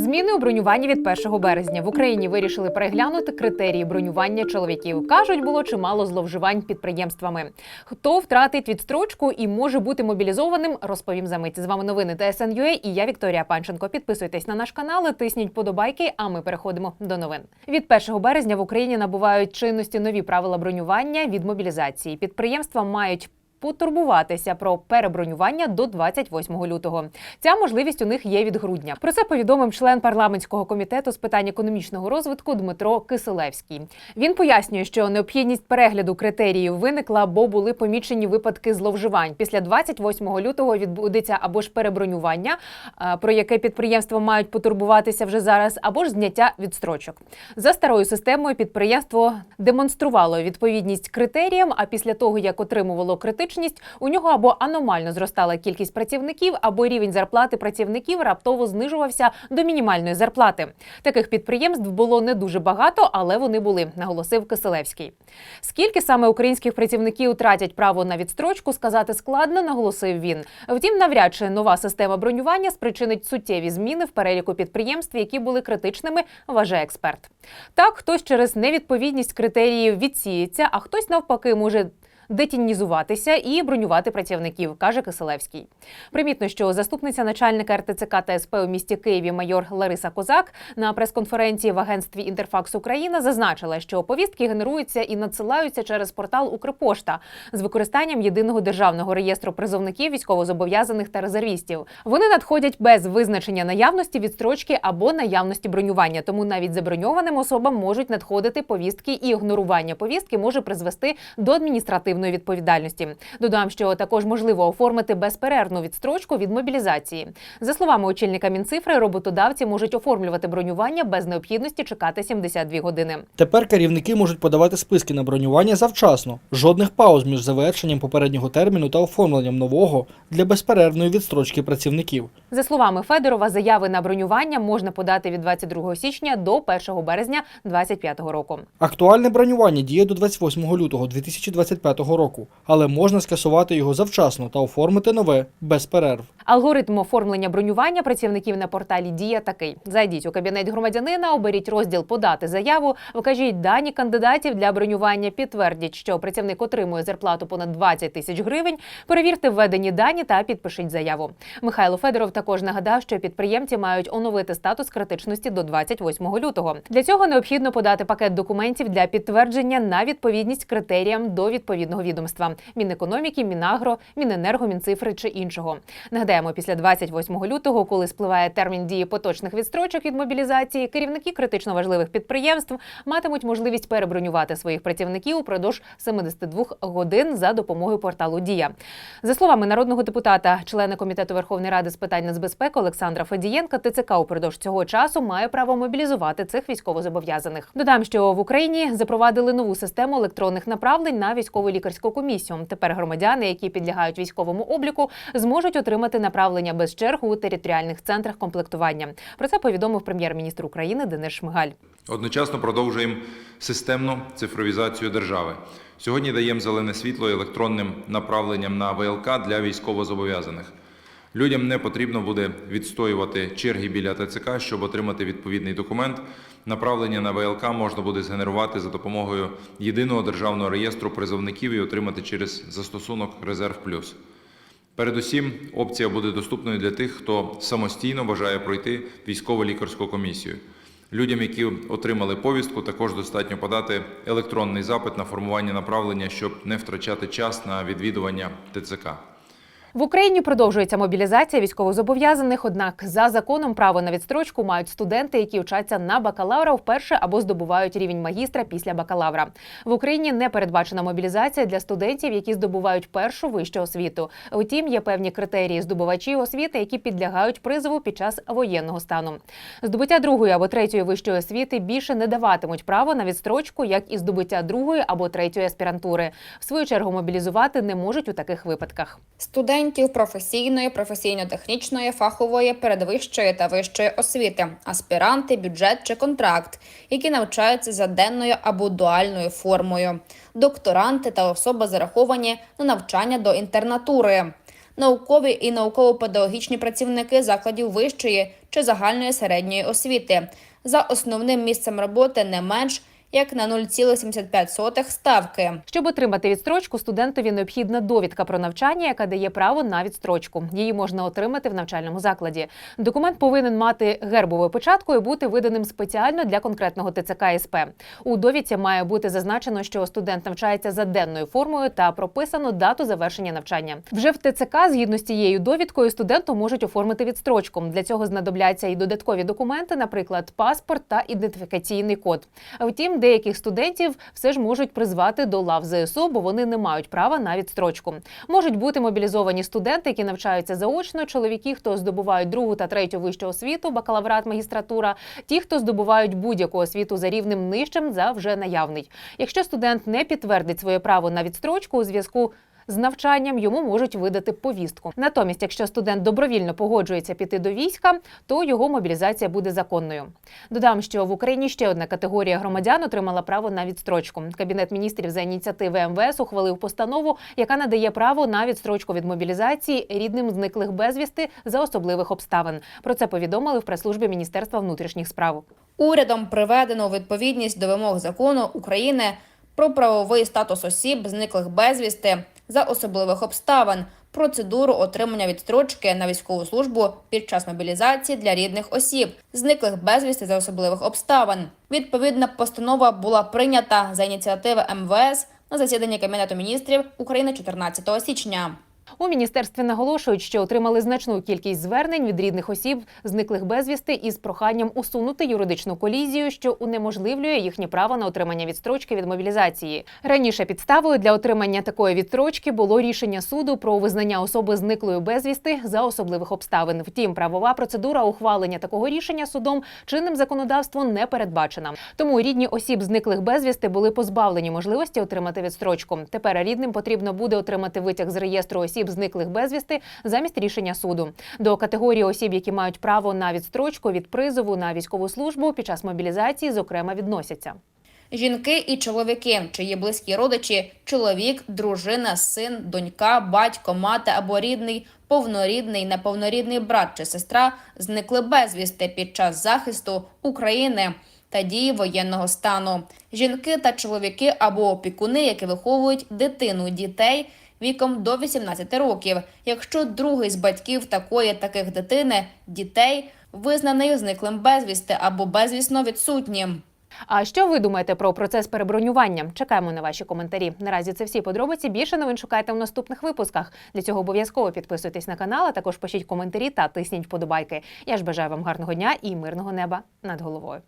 Зміни у бронюванні від 1 березня в Україні вирішили переглянути критерії бронювання чоловіків. кажуть, було чимало зловживань підприємствами. Хто втратить відстрочку і може бути мобілізованим, розповім за мить. З вами новини ТСНЮА і я Вікторія Панченко. Підписуйтесь на наш канал, тисніть подобайки. А ми переходимо до новин. Від 1 березня в Україні набувають чинності нові правила бронювання від мобілізації. Підприємства мають потурбуватися про перебронювання до 28 лютого. Ця можливість у них є від грудня. Про це повідомив член парламентського комітету з питань економічного розвитку Дмитро Киселевський. Він пояснює, що необхідність перегляду критеріїв виникла, бо були помічені випадки зловживань. Після 28 лютого відбудеться або ж перебронювання, про яке підприємства мають потурбуватися вже зараз, або ж зняття відстрочок. За старою системою підприємство демонструвало відповідність критеріям. А після того, як отримувало критичність, у нього або аномально зростала кількість працівників, або рівень зарплати працівників раптово знижувався до мінімальної зарплати. Таких підприємств було не дуже багато, але вони були, наголосив Киселевський. Скільки саме українських працівників тратять право на відстрочку, сказати складно, наголосив він. Втім, навряд чи нова система бронювання спричинить суттєві зміни в переліку підприємств, які були критичними, вважає експерт. Так, хтось через невідповідність критеріїв відсіється, а хтось навпаки може детінізуватися і бронювати працівників, каже Киселевський. Примітно, що заступниця начальника РТЦК та СП у місті Києві майор Лариса Козак на прес-конференції в агентстві Інтерфакс Україна зазначила, що повістки генеруються і надсилаються через портал Укрпошта з використанням єдиного державного реєстру призовників військовозобов'язаних та резервістів. Вони надходять без визначення наявності відстрочки або наявності бронювання. Тому навіть заброньованим особам можуть надходити повістки, і ігнорування повістки може призвести до адміністративної відповідальності. Додам, що також можливо оформити безперервну відстрочку від мобілізації. За словами очільника Мінцифри, роботодавці можуть оформлювати бронювання без необхідності чекати 72 години. Тепер керівники можуть подавати списки на бронювання завчасно, жодних пауз між завершенням попереднього терміну та оформленням нового для безперервної відстрочки працівників. За словами Федорова, заяви на бронювання можна подати від 22 січня до 1 березня 2025 року. Актуальне бронювання діє до 28 лютого 2025 року, але можна скасувати його завчасно та оформити нове без перерв. Алгоритм оформлення бронювання працівників на порталі Дія такий: зайдіть у кабінет громадянина, оберіть розділ Подати заяву, вкажіть дані кандидатів для бронювання, підтвердіть, що працівник отримує зарплату понад 20 тисяч гривень. Перевірте введені дані та підпишіть заяву. Михайло Федоров також нагадав, що підприємці мають оновити статус критичності до 28 лютого. Для цього необхідно подати пакет документів для підтвердження на відповідність критеріям до відповідного відомства Мінекономіки, Мінагро, Міненерго, Мінцифри чи іншого. Нагадаємо, після 28 лютого, коли спливає термін дії поточних відстрочок від мобілізації, керівники критично важливих підприємств матимуть можливість перебронювати своїх працівників упродовж 72 годин за допомогою порталу Дія. За словами народного депутата, члена комітету Верховної Ради з питань нацбезпеки Олександра Федієнка, ТЦК упродовж цього часу має право мобілізувати цих військовозобов'язаних. Додам, що в Україні запровадили нову систему електронних направлень на військово лікарську комісію. Тепер громадяни, які підлягають військовому обліку, зможуть отримати направлення без черг у територіальних центрах комплектування. Про це повідомив прем'єр-міністр України Денис Шмигаль. Одночасно продовжуємо системну цифровізацію держави. Сьогодні даємо зелене світло електронним направленням на ВЛК для військовозобов'язаних. Людям не потрібно буде відстоювати черги біля ТЦК, щоб отримати відповідний документ. Направлення на ВЛК можна буде згенерувати за допомогою єдиного державного реєстру призовників і отримати через застосунок Резерв Плюс. Передусім, опція буде доступною для тих, хто самостійно бажає пройти військово-лікарську комісію. Людям, які отримали повістку, також достатньо подати електронний запит на формування направлення, щоб не втрачати час на відвідування ТЦК. В Україні продовжується мобілізація військовозобов'язаних. Однак за законом право на відстрочку мають студенти, які вчаться на бакалавра вперше або здобувають рівень магістра після бакалавра. В Україні не передбачена мобілізація для студентів, які здобувають першу вищу освіту. Втім, є певні критерії здобувачів освіти, які підлягають призову під час воєнного стану. Здобуття другої або третьої вищої освіти більше не даватимуть право на відстрочку, як і здобуття другої або третьої аспірантури. В свою чергу мобілізувати не можуть у таких випадках. Студентів професійної, професійно-технічної, фахової, передвищої та вищої освіти, аспіранти, бюджет чи контракт, які навчаються за денною або дуальною формою, докторанти та особи зараховані на навчання до інтернатури. наукові і науково-педагогічні працівники закладів вищої чи загальної середньої освіти за основним місцем роботи не менш як на 0,75 ставки. Щоб отримати відстрочку, студентові необхідна довідка про навчання, яка дає право на відстрочку. Її можна отримати в навчальному закладі. Документ повинен мати гербову початку і бути виданим спеціально для конкретного ТЦК СП. У довідці має бути зазначено, що студент навчається за денною формою та прописано дату завершення навчання. Вже в ТЦК, згідно з цією довідкою, студенту можуть оформити відстрочку. Для цього знадобляться і додаткові документи, наприклад, паспорт та ідентифікаційний код. Втім, деяких студентів все ж можуть призвати до лав ЗСУ, бо вони не мають права на відстрочку. Можуть бути мобілізовані студенти, які навчаються заочно, чоловіки, хто здобувають другу та третю вищу освіту, бакалаврат, магістратура, ті, хто здобувають будь-яку освіту за рівнем нижчим за вже наявний. Якщо студент не підтвердить своє право на відстрочку у зв'язку з навчанням йому можуть видати повістку. Натомість, якщо студент добровільно погоджується піти до війська, то його мобілізація буде законною. Додам, що в Україні ще одна категорія громадян отримала право на відстрочку. Кабінет міністрів за ініціативи МВС ухвалив постанову, яка надає право на відстрочку від мобілізації рідним зниклих безвісти за особливих обставин. Про це повідомили в прес-службі Міністерства внутрішніх справ. Урядом приведено відповідність до вимог закону України про правовий статус осіб, зниклих безвісти за особливих обставин, процедуру отримання відстрочки на військову службу під час мобілізації для рідних осіб, зниклих безвісти за особливих обставин. Відповідна постанова була прийнята за ініціативи МВС на засіданні Кабінету міністрів України 14 січня. У міністерстві наголошують, що отримали значну кількість звернень від рідних осіб, зниклих безвісти, із проханням усунути юридичну колізію, що унеможливлює їхнє право на отримання відстрочки від мобілізації. Раніше підставою для отримання такої відстрочки було рішення суду про визнання особи зниклою безвісти за особливих обставин. Втім, правова процедура ухвалення такого рішення судом чинним законодавством не передбачена. Тому рідні осіб зниклих безвісти були позбавлені можливості отримати відстрочку. Тепер рідним потрібно буде отримати витяг з реєстру осіб зниклих безвісти замість рішення суду. До категорії осіб, які мають право на відстрочку від призову на військову службу під час мобілізації, зокрема відносяться. Жінки і чоловіки, чиї близькі родичі, чоловік, дружина, син, донька, батько, мати або рідний, повнорідний, неповнорідний брат чи сестра зникли безвісти під час захисту України та дії воєнного стану. Жінки та чоловіки або опікуни, які виховують дитину дітей віком до 18 років, якщо другий з батьків такої таких дитини дітей визнаний зниклим безвісти або безвісно відсутнім. А що ви думаєте про процес перебронювання? Чекаємо на ваші коментарі. Наразі це всі подробиці. Більше новин шукайте в наступних випусках. Для цього обов'язково підписуйтесь на канал, а також пишіть коментарі та тисніть вподобайки. Я ж бажаю вам гарного дня і мирного неба над головою.